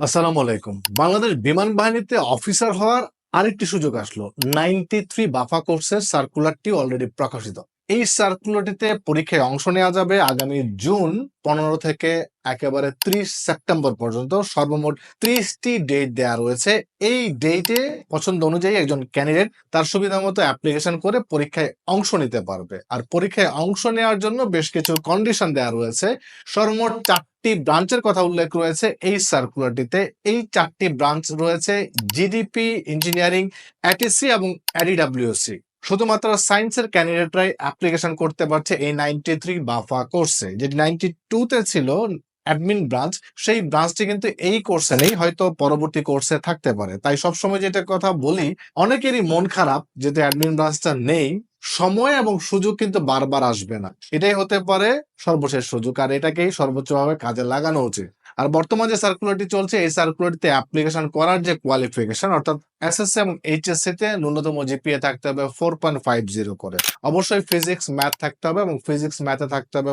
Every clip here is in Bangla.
আসসালামু আলাইকুম। বাংলাদেশ বিমান বাহিনীতে অফিসার হওয়ার আরেকটি সুযোগ আসলো। নাইনটি থ্রি বাফা কোর্সের সার্কুলারটি অলরেডি প্রকাশিত। এই সার্কুলারটিতে পরীক্ষায় অংশ নেওয়া যাবে আগামী জুন পনেরো থেকে একেবারে ত্রিশ সেপ্টেম্বর পর্যন্ত। সর্বমোট ত্রিশটি ডেট দেওয়া রয়েছে। এই ডেটে পছন্দ অনুযায়ী একজন ক্যান্ডিডেট তার সুবিধা মতো অ্যাপ্লিকেশন করে পরীক্ষায় অংশ নিতে পারবে। আর পরীক্ষায় অংশ নেওয়ার জন্য বেশ কিছু কন্ডিশন দেওয়া রয়েছে। সর্বমোট চারটি ব্রাঞ্চের কথা উল্লেখ রয়েছে এই সার্কুলারটিতে এই চারটি ব্রাঞ্চ রয়েছে জিডিপি ইঞ্জিনিয়ারিং এটিসি এবং অ্যাডিডাব্লিউসি শুধুমাত্র সায়েন্সের ক্যান্ডিডেটরাই অ্যাপ্লিকেশন করতে পারছে এই নাইনটি থ্রি বাফা কোর্সে যেটি নাইনটি টুতে ছিল অ্যাডমিন ব্রাঞ্চ সেই ব্রাঞ্চটি কিন্তু এই কোর্সে নেই, হয়তো পরবর্তী কোর্সে থাকতে পারে। তাই সবসময় যেটা কথা বলি, অনেকেরই মন খারাপ যেহেতু অ্যাডমিন ব্রাঞ্চটা নেই, সময় এবং সুযোগ কিন্তু বারবার আসবে না। এটাই হতে পারে সর্বশেষ সুযোগ, আর এটাকেই সর্বোচ্চভাবে কাজে লাগানো উচিত। আর বর্তমান যে সার্কুলারটি চলছে, এই সার্কুলারটিতে অ্যাপ্লিকেশন করার যে কোয়ালিফিকেশন অর্থাৎ এসএসসি এবং এইচএসসি তে ন্যূনতম জিপিএ থাকতে হবে ফোর পয়েন্ট ফাইভ জিরো করে। অবশ্যই ফিজিক্স ম্যাথ থাকতে হবে এবং ফিজিক্স ম্যাথে থাকতে হবে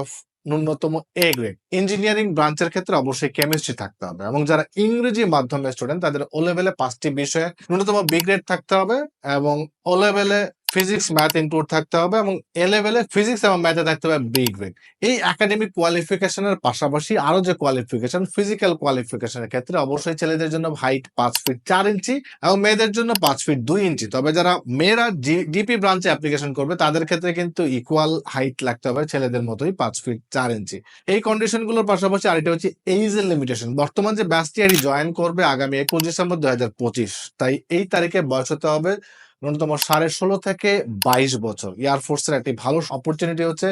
ন্যূনতম এ গ্রেড ইঞ্জিনিয়ারিং ব্রাঞ্চের ক্ষেত্রে অবশ্যই কেমিস্ট্রি থাকতে হবে এবং যারা ইংরেজি মাধ্যমে স্টুডেন্ট তাদের ও লেভেলে পাঁচটি বিষয়ে ন্যূনতম বি গ্রেড থাকতে হবে এবং ও লেভেলে ফিজিক্স ম্যাথ ইনক্লুড থাকতে হবে এবং এ লেভেলে ফিজিক্স এবং ম্যাথে থাকতে হবে বি গ্রেড এই একাডেমিক কোয়ালিফিকেশনের পাশাপাশি আরও যে কোয়ালিফিকেশন ফিজিক্যাল কোয়ালিফিকেশনের ক্ষেত্রে অবশ্যই ছেলেদের জন্য হাইট পাঁচ ফিট চার ইঞ্চি এবং মেয়েদের জন্য পাঁচ ফিট দুই ইঞ্চি। তবে যারা মেয়েরা ডিপি ব্রাঞ্চে অ্যাপ্লিকেশন করবে, তাদের ক্ষেত্রে কিন্তু ইকুয়াল হাইট লাগতে হবে ছেলেদের মতোই পাঁচ ফিট চার ইঞ্চি। এই কন্ডিশনগুলোর পাশাপাশি আরেকটা হচ্ছে এইজের লিমিটেশন বর্তমান যে ব্যাচটি এটি জয়েন করবে আগামী একুশ ডিসেম্বর দুই হাজার পঁচিশ, তাই এই তারিখে বয়স হতে হবে ন্যূনতম সাড়ে ষোলো থেকে বাইশ বছর। এয়ারফোর্সের একটি ভালো অপরচুনিটি হচ্ছে,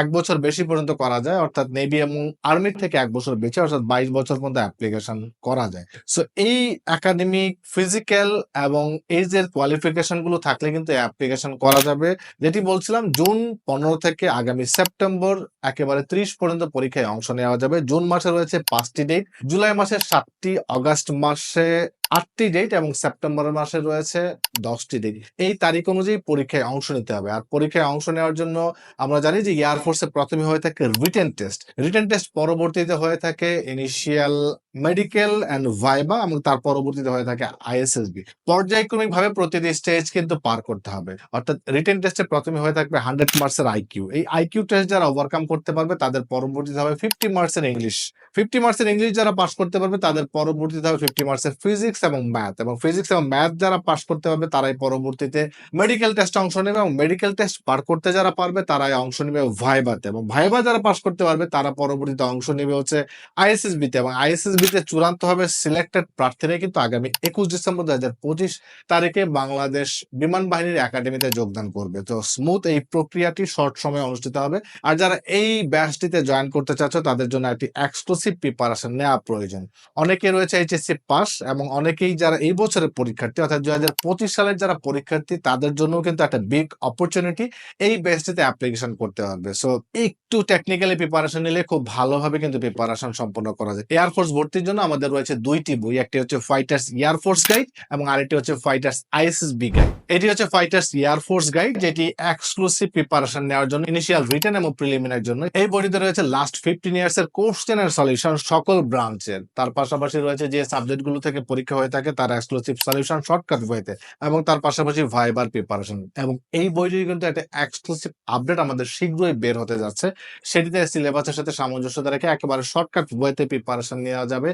এক বছর বেশি পর্যন্ত করা যায়, অর্থাৎ নেভি এবং আর্মির থেকে এক বছর বেশি, অর্থাৎ বাইশ বছর পর্যন্ত অ্যাপ্লিকেশন করা যায়। সো এই একাডেমিক ফিজিক্যাল এবং এজের কোয়ালিফিকেশনগুলো থাকলে কিন্তু অ্যাপ্লিকেশন করা যাবে। যেটি বলছিলাম, জুন পনেরো থেকে আগামী সেপ্টেম্বর একেবারে ত্রিশ পর্যন্ত পরীক্ষায় অংশ নেওয়া যাবে। জুন মাসে রয়েছে পাঁচটি ডেট জুলাই মাসে সাতটি, অগাস্ট মাসে আটটি ডেট এবং সেপ্টেম্বর মাসে রয়েছে দশটি ডেট এই তারিখ অনুযায়ী পরীক্ষায় অংশ নিতে হবে। আর পরীক্ষায় অংশ নেওয়ার জন্য আমরা জানি যে এয়ারফোর্সে প্রথমে হয়ে থাকে রিটেন টেস্ট রিটেন টেস্ট পরবর্তীতে হয়ে থাকে ইনিশিয়াল মেডিকেল অ্যান্ড ভাইবা এবং তার পরবর্তীতে হয়ে থাকে আইএসএসবি পর্যায়ক্রমিক ভাবে প্রতিটি স্টেজ কিন্তু পার করতে হবে। অর্থাৎ রিটেন টেস্টে প্রথমে হয়ে থাকবে হান্ড্রেড মার্কসের আইকিউ এই আইকিউ টেস্ট যারা ওভারকাম করতে পারবে তাদের পরবর্তীতে হবে ফিফটি মার্কসের ইংলিশ ফিফটি মার্কসের ইংলিশ যারা পাস করতে পারবে তাদের পরবর্তীতে হবে ফিফটি মার্কসের ফিজিক্স এবং ম্যাথ এবং ফিজিক্স এবং ম্যাথ যারা পাস করতে পারবে তারাই পরবর্তীতে মেডিকেল টেস্টে অংশ নেবে এবং মেডিকেল টেস্ট পার করতে যারা পারবে তারাই অংশ নেবে ভাইবাতে এবং ভাইবা যারা পাস করতে পারবে তারা পরবর্তীতে অংশ নেবে হচ্ছে আইএসএসবি তে এবং আইএসএসবি তে চূড়ান্ত হবে সিলেক্টেড প্রার্থীরা কিন্তু আগামী একুশ ডিসেম্বর দুই হাজার পঁচিশ তারিখে বাংলাদেশ বিমান বাহিনীর একাডেমিতে যোগদান করবে। তো স্মুথ এই প্রক্রিয়াটি শর্ট সময়ে অনুষ্ঠিত হবে। আর যারা এই ব্যাচটিতে জয়েন করতে চাচ্ছ তাদের জন্য একটি এক্সক্লুসিভ প্রিপারেশন নেওয়া প্রয়োজন। অনেকে রয়েছে এইচএসসি পাস এবং অনেকেই যারা এই বছরের পরীক্ষার্থী, অর্থাৎ দুই হাজার পঁচিশ সালের যারা পরীক্ষার্থী, তাদের জন্য কিন্তু একটা বিগ অপরচুনিটি এই ব্যাচটিতে অ্যাপ্লিকেশন করতে পারবে সো একটু টেকনিক্যালি প্রিপারেশন নিলে খুব ভালোভাবে কিন্তু প্রিপারেশন সম্পন্ন করা যায়। এয়ারফোর্স ভর্তির জন্য আমাদের রয়েছে দুইটি বই, একটি হচ্ছে ফাইটার্স এয়ারফোর্স গাইড এবং আরেকটি হচ্ছে ফাইটার্স আইএসএসবি গাইড এটি হচ্ছে ফাইটার্স এয়ারফোর্স গাইড যেটি এক্সক্লুসিভ প্রিপারেশন নেওয়ার জন্য ইনিশিয়াল রিটার্ন এবং প্রিলিমিনার জন্য। এই বইটিতে রয়েছে লাস্ট ফিফটিন ইয়ার্স এর কোশ্চেন এর সলিউশন সকল ব্রাঞ্চের তার পাশাপাশি রয়েছে যে সাবজেক্টগুলো থেকে পরীক্ষা হয়ে থাকে তার এক্সক্লুসিভ সলিউশন শর্টকাট বইতে এবং তার পাশাপাশি ভাইবার প্রিপারেশন এবং এই বইটি কিন্তু একটা এক্সক্লুসিভ আপডেট আমাদের শীঘ্রই বের হতে যাচ্ছে। সেটিতে সিলেবাসের সাথে সামঞ্জস্যতা রেখে একেবারে শর্টকাট বইতে প্রিপারেশন নেওয়া যাবে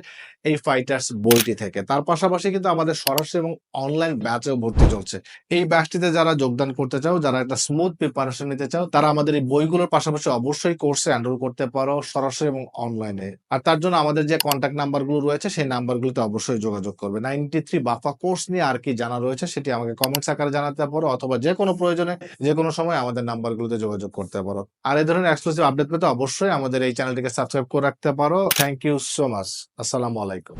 এই ফাইটার্স বইটি থেকে। তার পাশাপাশি কিন্তু আমাদের সরাসরি এবং অনলাইন ব্যাচেও ভর্তি চলছে। এই ব্যাচটিতে যারা যোগদান করতে চাও, যারা একটা স্মুথ প্রিপারেশন নিতে চাও, তারা আমাদের এই বইগুলোর পাশাপাশি অবশ্যই কোর্সে এনরোল করতে পারো সরাসরি এবং অনলাইনে আর তার জন্য আমাদের যে কন্ট্যাক্ট নাম্বারগুলো রয়েছে, সেই নাম্বারগুলোতে অবশ্যই যোগাযোগ করবে নাইনটি থ্রি বাফা কোর্স নিয়ে আর কি জানা রয়েছে সেটি আমাকে কমেন্টস আকারে জানাতে পারো অথবা যে কোনো প্রয়োজনে যে কোনো সময় আমাদের নাম্বারগুলোতে যোগাযোগ করতে পারো। আর এই ধরনের এক্সক্লুসিভ আপডেট পেতে অবশ্যই আমাদের এই চ্যানেলটিকে সাবস্ক্রাইব করে রাখতে পারো। থ্যাংক ইউ সো মাচ আসসালামু আলাইকুম।